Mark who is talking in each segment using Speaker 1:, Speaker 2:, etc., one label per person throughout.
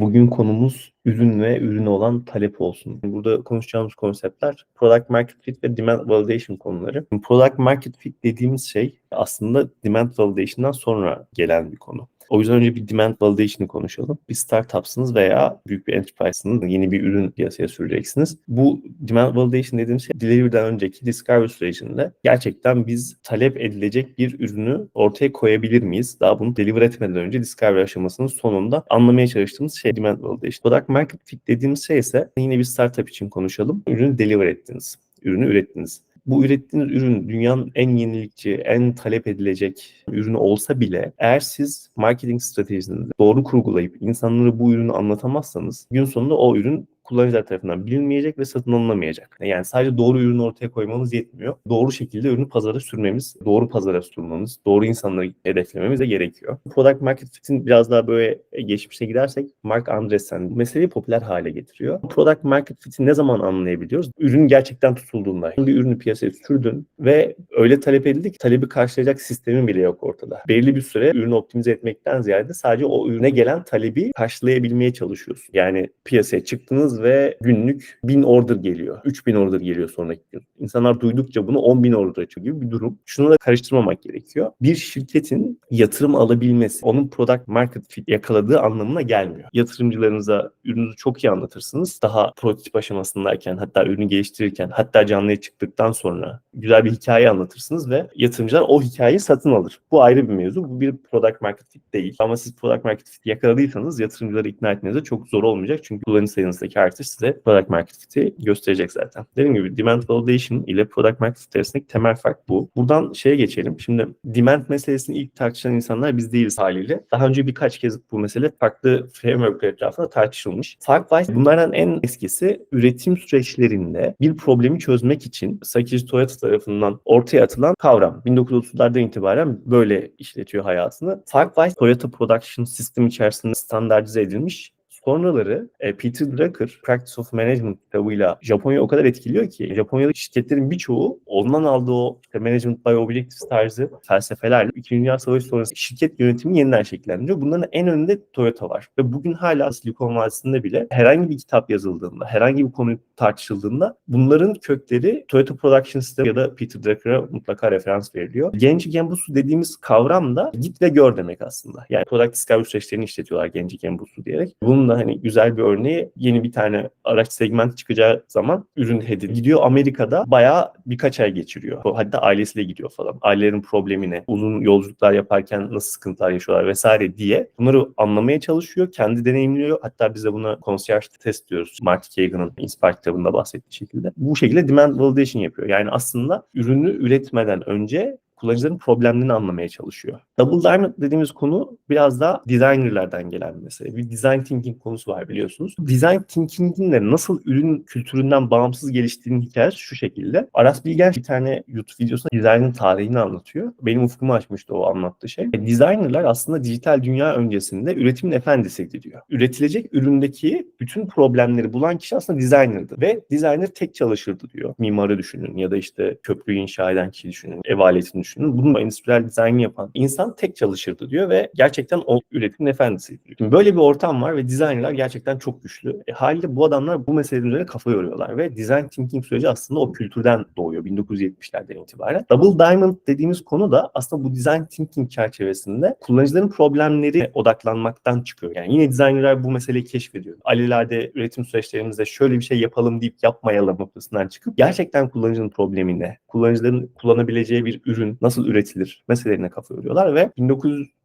Speaker 1: Bugün konumuz ürün ve ürüne olan talep olsun. Burada konuşacağımız konseptler product market fit ve demand validation konuları. Product market fit dediğimiz şey aslında demand validation'dan sonra gelen bir konu. O yüzden önce bir demand validation'ı konuşalım. Bir startupsınız veya büyük bir enterprise'sınız. Yeni bir ürün piyasaya süreceksiniz. Bu demand validation dediğimiz şey delivery'den önceki discovery sürecinde gerçekten biz talep edilecek bir ürünü ortaya koyabilir miyiz? Daha bunu deliver etmeden önce discovery aşamasının sonunda anlamaya çalıştığımız şey demand validation. Product market fit dediğimiz şey ise yine bir startup için konuşalım. Ürünü deliver ettiniz. Ürünü ürettiniz bu ürettiğiniz ürün dünyanın en yenilikçi, en talep edilecek ürünü olsa bile eğer siz marketing stratejinizi doğru kurgulayıp insanlara bu ürünü anlatamazsanız gün sonunda o ürün kullanıcılar tarafından bilinmeyecek ve satın alınamayacak. Yani sadece doğru ürünü ortaya koymamız yetmiyor. Doğru şekilde ürünü pazara sürmemiz, doğru pazara sunmamız, doğru insanları hedeflememiz de gerekiyor. Product Market Fit'in biraz daha böyle geçmişe gidersek Mark Andreessen bu meseleyi popüler hale getiriyor. Product Market Fit'i ne zaman anlayabiliyoruz? Ürün gerçekten tutulduğunda. Bir ürünü piyasaya sürdün ve öyle talep edildi ki talebi karşılayacak sistemin bile yok ortada. Belli bir süre ürünü optimize etmekten ziyade sadece o ürüne gelen talebi karşılayabilmeye çalışıyorsun. Yani piyasaya çıktınız ve günlük 1000 order geliyor. 3000 order geliyor sonraki gün. İnsanlar duydukça bunu 10.000 order açıyor gibi bir durum. Şunu da karıştırmamak gerekiyor. Bir şirketin yatırım alabilmesi, onun product market fit yakaladığı anlamına gelmiyor. Yatırımcılarınıza ürününüzü çok iyi anlatırsınız. Daha prototip aşamasındayken, hatta ürünü geliştirirken, hatta canlıya çıktıktan sonra güzel bir hikaye anlatırsınız ve yatırımcılar o hikayeyi satın alır. Bu ayrı bir mevzu. Bu bir product market fit değil. Ama siz product market fit yakaladıysanız yatırımcıları ikna etmeniz de çok zor olmayacak. Çünkü kullanıcı sayınızdaki artış size product market fit'i gösterecek zaten. Dediğim gibi demand validation ile product market fit arasındaki temel fark bu. Buradan şeye geçelim. Şimdi demand meselesini ilk tartışan insanlar biz değiliz haliyle. Daha önce birkaç kez bu mesele farklı frameworkler etrafında tartışılmış. Farkwise bunlardan en eskisi üretim süreçlerinde bir problemi çözmek için Sakichi Toyota tarafından ortaya atılan kavram. 1930'lardan itibaren böyle işletiyor hayatını. Farkwise Toyota Production System içerisinde standartize edilmiş Sonraları e, Peter Drucker Practice of Management kitabıyla Japonya o kadar etkiliyor ki Japonya'daki şirketlerin birçoğu ondan aldığı o işte Management by Objectives tarzı felsefelerle 2. Dünya Savaşı sonrası şirket yönetimi yeniden şekillendiriyor. Bunların en önünde Toyota var. Ve bugün hala Silikon Vadisi'nde bile herhangi bir kitap yazıldığında, herhangi bir konu tartışıldığında bunların kökleri Toyota Production System ya da Peter Drucker'a mutlaka referans veriliyor. Genji Genbutsu dediğimiz kavram da git ve gör demek aslında. Yani product discovery süreçlerini işletiyorlar Genji Genbutsu diyerek. Bunun da hani güzel bir örneği yeni bir tane araç segment çıkacağı zaman ürün headi gidiyor Amerika'da bayağı birkaç ay geçiriyor. Hatta ailesiyle gidiyor falan. Ailelerin problemi ne? Uzun yolculuklar yaparken nasıl sıkıntılar yaşıyorlar vesaire diye bunları anlamaya çalışıyor. Kendi deneyimliyor. Hatta biz de buna concierge test diyoruz. Marty Kagan'ın Inspire kitabında bahsettiği şekilde. Bu şekilde demand validation yapıyor. Yani aslında ürünü üretmeden önce kullanıcıların problemlerini anlamaya çalışıyor. Double Diamond dediğimiz konu biraz daha designerlardan gelen bir mesele. Bir design thinking konusu var biliyorsunuz. Design thinking'in de nasıl ürün kültüründen bağımsız geliştiğinin hikayesi şu şekilde. Aras Bilgen bir tane YouTube videosunda dizaynın tarihini anlatıyor. Benim ufkumu açmıştı o anlattığı şey. E, designerlar aslında dijital dünya öncesinde üretimin efendisiydi diyor. Üretilecek üründeki bütün problemleri bulan kişi aslında designer'dı. Ve designer tek çalışırdı diyor. Mimarı düşünün ya da işte köprüyü inşa eden kişi düşünün, ev aletini düşünün düşünün. Bunun endüstriyel dizayn yapan insan tek çalışırdı diyor ve gerçekten o üretimin efendisi diyor. Şimdi böyle bir ortam var ve designerlar gerçekten çok güçlü. E, haliyle bu adamlar bu meselenin üzerine kafa yoruyorlar ve design thinking süreci aslında o kültürden doğuyor 1970'lerden itibaren. Double Diamond dediğimiz konu da aslında bu design thinking çerçevesinde kullanıcıların problemleri odaklanmaktan çıkıyor. Yani yine designerlar bu meseleyi keşfediyor. Alelade üretim süreçlerimizde şöyle bir şey yapalım deyip yapmayalım noktasından çıkıp gerçekten kullanıcının problemi ne? Kullanıcıların kullanabileceği bir ürün nasıl üretilir meselelerine kafa yoruyorlar ve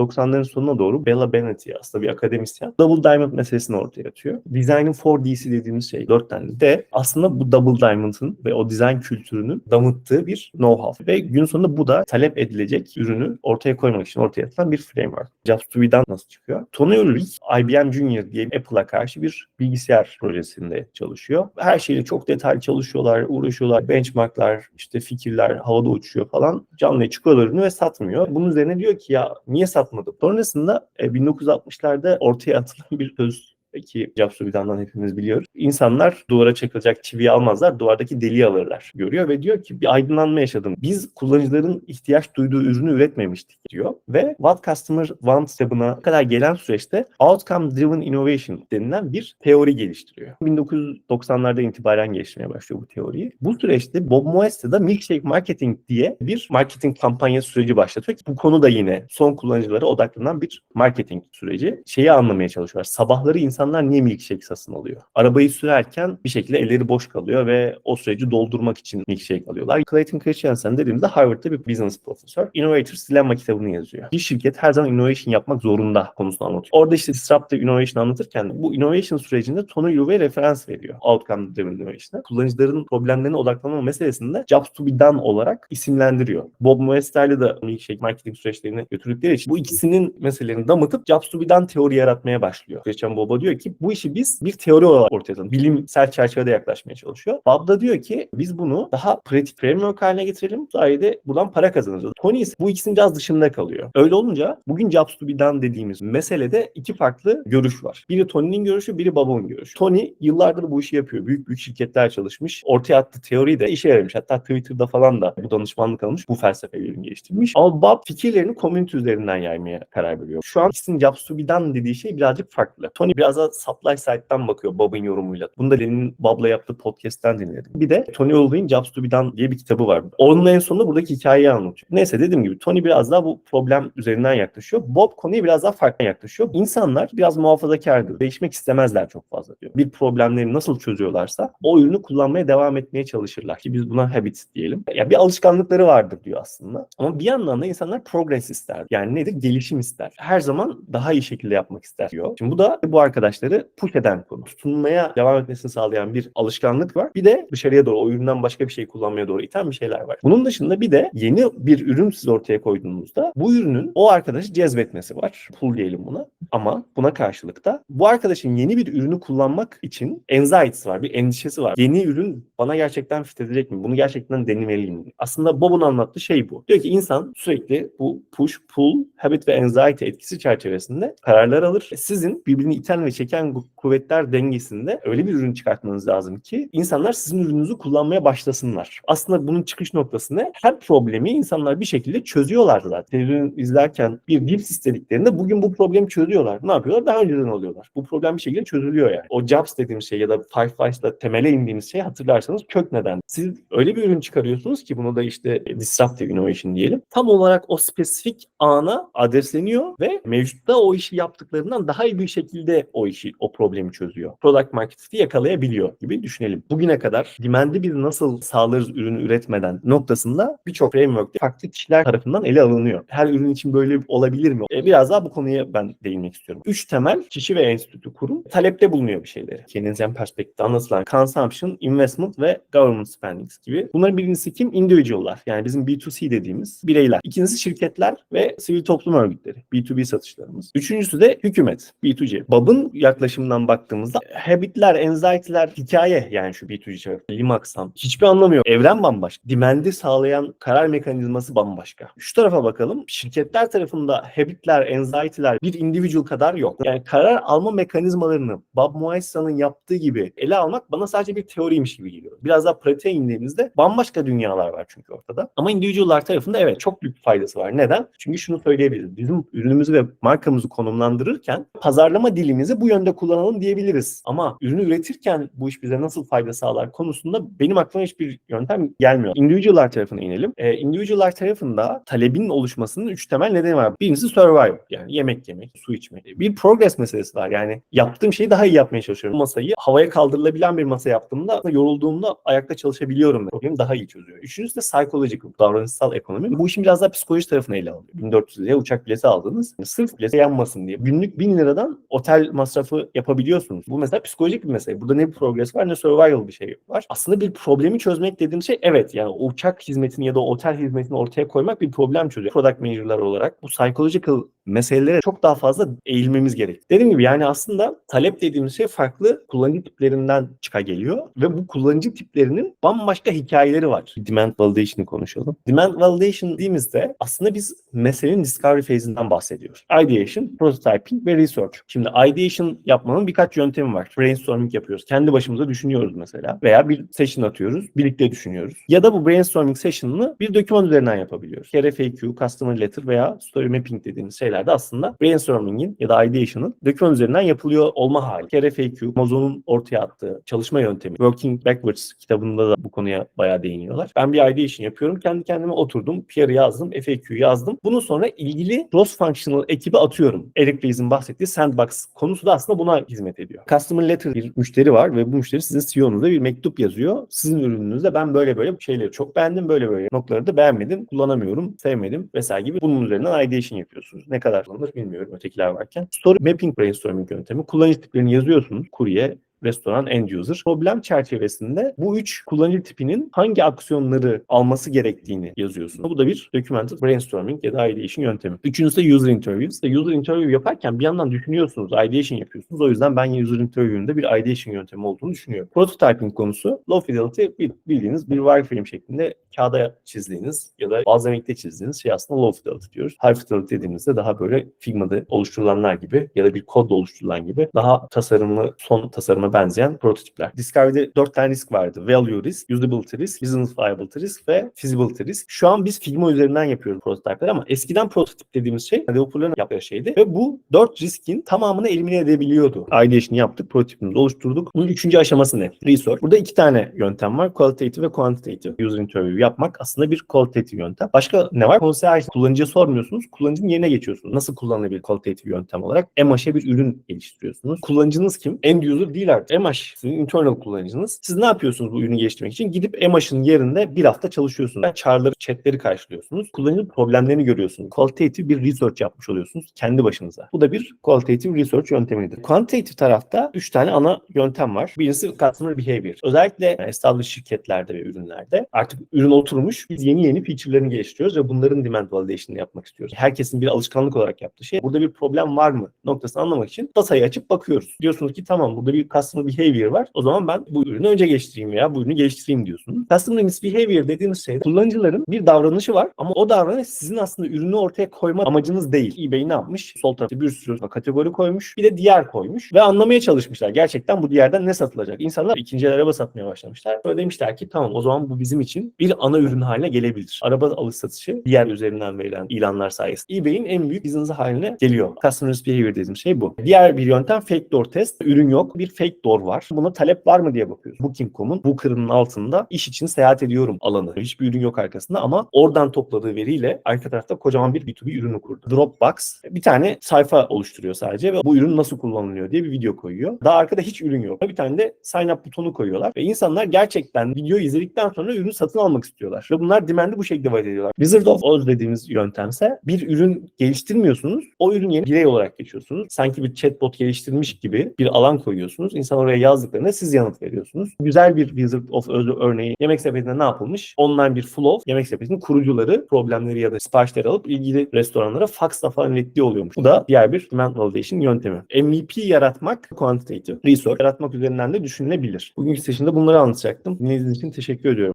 Speaker 1: 1990'ların sonuna doğru Bella Benetti aslında bir akademisyen Double Diamond meselesini ortaya atıyor. Design'in 4D'si dediğimiz şey 4 tane de aslında bu Double Diamond'ın ve o design kültürünün damıttığı bir know-how ve gün sonunda bu da talep edilecek ürünü ortaya koymak için ortaya atılan bir framework. Jobs to be'den nasıl çıkıyor? Tony Ulrich IBM Junior diye Apple'a karşı bir bilgisayar projesinde çalışıyor. Her şeyle çok detaylı çalışıyorlar, uğraşıyorlar. Benchmarklar, işte fikirler havada uçuyor falan. Canlı almaya çıkıyorlar ürünü ve satmıyor. Bunun üzerine diyor ki ya niye satmadı? Sonrasında e, 1960'larda ortaya atılan bir söz ki done'dan hepimiz biliyoruz. İnsanlar duvara çakılacak çiviyi almazlar, duvardaki deliği alırlar görüyor ve diyor ki bir aydınlanma yaşadım. Biz kullanıcıların ihtiyaç duyduğu ürünü üretmemiştik diyor ve What Customer Wants kitabına kadar gelen süreçte Outcome Driven Innovation denilen bir teori geliştiriyor. 1990'larda itibaren geliştirmeye başlıyor bu teoriyi. Bu süreçte Bob Moes de Milkshake Marketing diye bir marketing kampanya süreci başlatıyor bu konu da yine son kullanıcılara odaklanan bir marketing süreci. Şeyi anlamaya çalışıyorlar. Sabahları insanlar niye milkshake satın alıyor? Arabayı sürerken bir şekilde elleri boş kalıyor ve o süreci doldurmak için milkshake alıyorlar. Clayton Christensen dediğimizde Harvard'da bir business profesör. Innovators Dilemma kitabını yazıyor. Bir şirket her zaman innovation yapmak zorunda konusunu anlatıyor. Orada işte disruptive innovation anlatırken bu innovation sürecinde Tony Yuve referans veriyor. Outcome driven innovation'a. Kullanıcıların problemlerine odaklanma meselesinde jobs to be done olarak isimlendiriyor. Bob Moester'le de milkshake marketing süreçlerini götürdükleri için bu ikisinin meselelerini damıtıp jobs to be done teori yaratmaya başlıyor. Christian Bob'a diyor ki bu işi biz bir teori olarak ortaya atalım. Bilimsel çerçevede yaklaşmaya çalışıyor. Bob da diyor ki biz bunu daha pratik framework haline getirelim. Bu sayede buradan para kazanırız. Tony ise bu ikisinin biraz dışında kalıyor. Öyle olunca bugün jobs to be done dediğimiz meselede iki farklı görüş var. Biri Tony'nin görüşü, biri Bob'un görüşü. Tony yıllardır bu işi yapıyor. Büyük büyük şirketler çalışmış. Ortaya attığı teori de işe yaramış. Hatta Twitter'da falan da bu danışmanlık almış. Bu felsefelerini geliştirmiş. Ama Bob fikirlerini community üzerinden yaymaya karar veriyor. Şu an ikisinin jobs to be done dediği şey birazcık farklı. Tony biraz da supply side'dan bakıyor Bob'un yorumuyla. Bunu da Lenin'in Bob'la yaptığı podcast'ten dinledim. Bir de Tony Olvey'in Jobs to be done diye bir kitabı var. Onun en sonunda buradaki hikayeyi anlatıyor. Neyse dediğim gibi Tony biraz daha bu problem üzerinden yaklaşıyor. Bob konuya biraz daha farklı yaklaşıyor. İnsanlar biraz muhafazakardır. Değişmek istemezler çok fazla diyor. Bir problemleri nasıl çözüyorlarsa o ürünü kullanmaya devam etmeye çalışırlar. Ki biz buna habit diyelim. Ya bir alışkanlıkları vardır diyor aslında. Ama bir yandan da insanlar progress ister. Yani nedir? Gelişim ister. Her zaman daha iyi şekilde yapmak ister diyor. Şimdi bu da bu arkadaşları push eden konu. Tutunmaya devam etmesini sağlayan bir alışkanlık var. Bir de dışarıya doğru o üründen başka bir şey kullanmaya doğru iten bir şeyler var. Bunun dışında bir de yeni bir ürün siz ortaya koyduğunuzda bu ürünün o arkadaşı cezbetmesi var. Pull diyelim buna. Ama buna karşılık da bu arkadaşın yeni bir ürünü kullanmak için anxiety'si var, bir endişesi var. Yeni ürün bana gerçekten fit edecek mi? Bunu gerçekten denemeliyim mi? Aslında Bob'un anlattığı şey bu. Diyor ki insan sürekli bu push, pull, habit ve anxiety etkisi çerçevesinde kararlar alır. Sizin birbirini iten ve çeken kuvvetler dengesinde öyle bir ürün çıkartmanız lazım ki insanlar sizin ürününüzü kullanmaya başlasınlar. Aslında bunun çıkış noktası ne? Her problemi insanlar bir şekilde çözüyorlar zaten. Televizyon izlerken bir dips istediklerinde bugün bu problemi çözüyorlar. Ne yapıyorlar? Daha önceden alıyorlar. Bu problem bir şekilde çözülüyor yani. O Jobs dediğimiz şey ya da Five Whys'la temele indiğimiz şey hatırlarsanız kök neden. Siz öyle bir ürün çıkarıyorsunuz ki bunu da işte disruptive innovation diyelim. Tam olarak o spesifik ana adresleniyor ve mevcutta o işi yaptıklarından daha iyi bir şekilde o işi, o problemi çözüyor. Product market fit'i yakalayabiliyor gibi düşünelim. Bugüne kadar demand'i biz nasıl sağlarız ürünü üretmeden noktasında birçok framework'te farklı kişiler tarafından ele alınıyor. Her ürün için böyle olabilir mi? E, biraz daha bu konuya ben değinmek istiyorum. Üç temel kişi ve enstitü kurum talepte bulunuyor bir şeyleri. Keynesian perspektifte anlatılan consumption, investment ve government spendings gibi. Bunların birincisi kim? Individual'lar. Yani bizim B2C dediğimiz bireyler. İkincisi şirketler ve sivil toplum örgütleri. B2B satışlarımız. Üçüncüsü de hükümet. B2C. Bob'un yaklaşımından baktığımızda habitler, anxiety'ler hikaye yani şu B2C tarafı. Limax'tan. Hiçbir anlamı yok. Evren bambaşka. Demand'i sağlayan karar mekanizması bambaşka. Şu tarafa bakalım. Şirketler tarafında habitler, anxiety'ler bir individual kadar yok. Yani karar alma mekanizmalarını Bob Moyesa'nın yaptığı gibi ele almak bana sadece bir teoriymiş gibi geliyor. Biraz daha pratiğe indiğimizde bambaşka dünyalar var çünkü ortada. Ama individual'lar tarafında evet çok büyük faydası var. Neden? Çünkü şunu söyleyebiliriz. Bizim ürünümüzü ve markamızı konumlandırırken pazarlama dilimizi bu yönde kullanalım diyebiliriz. Ama ürünü üretirken bu iş bize nasıl fayda sağlar konusunda benim aklıma hiçbir yöntem gelmiyor. Individual'lar tarafına inelim. Ee, individual'lar tarafında talebin oluşmasının üç temel nedeni var. Birincisi survival. Yani yemek yemek, su içmek. Bir progress meselesi var. Yani yaptığım şeyi daha iyi yapmaya çalışıyorum. Masayı havaya kaldırılabilen bir masa yaptığımda yorulduğumda ayakta çalışabiliyorum. Problemi daha iyi çözüyor. Üçüncüsü de psychological, davranışsal ekonomi. Bu işin biraz daha psikoloji tarafına ele alıyor. 1400 liraya uçak bileti aldınız. Sırf bileti yanmasın diye. Günlük 1000 liradan otel masrafı yapabiliyorsunuz. Bu mesela psikolojik bir mesele. Burada ne bir progress var ne survival bir şey var. Aslında bir problemi çözmek dediğim şey evet yani uçak hizmetini ya da otel hizmetini ortaya koymak bir problem çözüyor. Product manager'lar olarak bu psychological meselelere çok daha fazla eğilmemiz gerek. Dediğim gibi yani aslında talep dediğimiz şey farklı kullanıcı tiplerinden çıka geliyor ve bu kullanıcı tiplerinin bambaşka hikayeleri var. Demand validation'ı konuşalım. Demand validation dediğimizde aslında biz meselenin discovery phase'inden bahsediyoruz. Ideation, prototyping ve research. Şimdi ideation yapmanın birkaç yöntemi var. Brainstorming yapıyoruz. Kendi başımıza düşünüyoruz mesela. Veya bir session atıyoruz. Birlikte düşünüyoruz. Ya da bu brainstorming session'ını bir doküman üzerinden yapabiliyoruz. Kere FAQ, customer letter veya story mapping dediğimiz şeyler de aslında brainstorming'in ya da ideation'ın doküman üzerinden yapılıyor olma hali. Kere FAQ, Amazon'un ortaya attığı çalışma yöntemi. Working Backwards kitabında da bu konuya bayağı değiniyorlar. Ben bir ideation yapıyorum. Kendi kendime oturdum. PR'ı yazdım. FAQ yazdım. Bunun sonra ilgili cross-functional ekibe atıyorum. Eric Ries'in bahsettiği sandbox konusu da aslında buna hizmet ediyor. Customer letter bir müşteri var ve bu müşteri sizin CEO'nuza bir mektup yazıyor. Sizin ürününüzde ben böyle böyle şeyleri çok beğendim. Böyle böyle noktaları da beğenmedim. Kullanamıyorum. Sevmedim vesaire gibi. Bunun üzerinden ideation yapıyorsunuz. Ne kadar kullanılır bilmiyorum ötekiler varken. Story mapping brainstorming yöntemi. Kullanıcı tiplerini yazıyorsunuz. Kurye, restoran end user. Problem çerçevesinde bu üç kullanıcı tipinin hangi aksiyonları alması gerektiğini yazıyorsunuz. Bu da bir documented brainstorming ya da ideation yöntemi. Üçüncüsü de user interviews. User interview yaparken bir yandan düşünüyorsunuz, ideation yapıyorsunuz. O yüzden ben user interview'ün de bir ideation yöntemi olduğunu düşünüyorum. Prototyping konusu low fidelity bildiğiniz bir wireframe şeklinde kağıda çizdiğiniz ya da balzamikte çizdiğiniz şey aslında low fidelity diyoruz. High fidelity dediğimizde daha böyle Figma'da oluşturulanlar gibi ya da bir kodla oluşturulan gibi daha tasarımlı, son tasarıma benzeyen prototipler. Discovery'de dört tane risk vardı. Value risk, usability risk, business viability risk ve feasibility risk. Şu an biz Figma üzerinden yapıyoruz prototipleri ama eskiden prototip dediğimiz şey developerların yaptığı şeydi ve bu dört riskin tamamını elimine edebiliyordu. Ideation'ı yaptık, prototipimizi oluşturduk. Bunun üçüncü aşaması ne? Research. Burada iki tane yöntem var. Qualitative ve quantitative. User interview yapmak aslında bir qualitative yöntem. Başka ne var? Concierge. Kullanıcıya sormuyorsunuz. Kullanıcının yerine geçiyorsunuz. Nasıl kullanılabilir qualitative yöntem olarak? Emaş'a bir ürün geliştiriyorsunuz. Kullanıcınız kim? End user değil artık. Emaş sizin internal kullanıcınız. Siz ne yapıyorsunuz bu ürünü geliştirmek için? Gidip Emaş'ın yerinde bir hafta çalışıyorsunuz. Yani çağrıları, chatleri karşılıyorsunuz. Kullanıcı problemlerini görüyorsunuz. Qualitative bir research yapmış oluyorsunuz kendi başınıza. Bu da bir qualitative research yöntemidir. Quantitative tarafta 3 tane ana yöntem var. Birincisi customer behavior. Özellikle established şirketlerde ve ürünlerde artık ürün oturmuş. Biz yeni yeni feature'larını geliştiriyoruz ve bunların demand validation'ını yapmak istiyoruz. Herkesin bir alışkanlık olarak yaptığı şey. Burada bir problem var mı noktasını anlamak için datayı açıp bakıyoruz. Diyorsunuz ki tamam burada bir customer behavior var. O zaman ben bu ürünü önce geliştireyim veya bu ürünü geliştireyim diyorsunuz. Customer misbehavior dediğimiz şey kullanıcıların bir davranışı var ama o davranış sizin aslında ürünü ortaya koyma amacınız değil. eBay ne yapmış? Sol tarafta bir sürü kategori koymuş. Bir de diğer koymuş ve anlamaya çalışmışlar. Gerçekten bu diğerden ne satılacak? İnsanlar ikinci el araba satmaya başlamışlar. Sonra demişler ki tamam o zaman bu bizim için bir ana ürün haline gelebilir. Araba alış satışı diğer üzerinden verilen ilanlar sayesinde eBay'in en büyük business haline geliyor. Customer behavior dediğim şey bu. Diğer bir yöntem fake door test. Ürün yok. Bir fake door var. Buna talep var mı diye bakıyoruz. Booking.com'un bu kırının altında iş için seyahat ediyorum alanı. Hiçbir ürün yok arkasında ama oradan topladığı veriyle arka tarafta kocaman bir B2B ürünü kurdu. Dropbox bir tane sayfa oluşturuyor sadece ve bu ürün nasıl kullanılıyor diye bir video koyuyor. Daha arkada hiç ürün yok. Bir tane de sign up butonu koyuyorlar ve insanlar gerçekten videoyu izledikten sonra ürünü satın almak istiyorlar. Ve bunlar demand'i bu şekilde vaat ediyorlar. Wizard of Oz dediğimiz yöntemse bir ürün geliştirmiyorsunuz. O ürün yerine birey olarak geçiyorsunuz. Sanki bir chatbot geliştirmiş gibi bir alan koyuyorsunuz. İnsan oraya yazdıklarında siz yanıt veriyorsunuz. Güzel bir Wizard of Oz örneği yemek sepetinde ne yapılmış? Online bir flow yemek sepetinin kurucuları problemleri ya da siparişleri alıp ilgili restoranlara faxla falan ilettiği oluyormuş. Bu da diğer bir demand validation yöntemi. MVP yaratmak quantitative research yaratmak üzerinden de düşünülebilir. Bugünkü session'da bunları anlatacaktım. Dinlediğiniz için teşekkür ediyorum.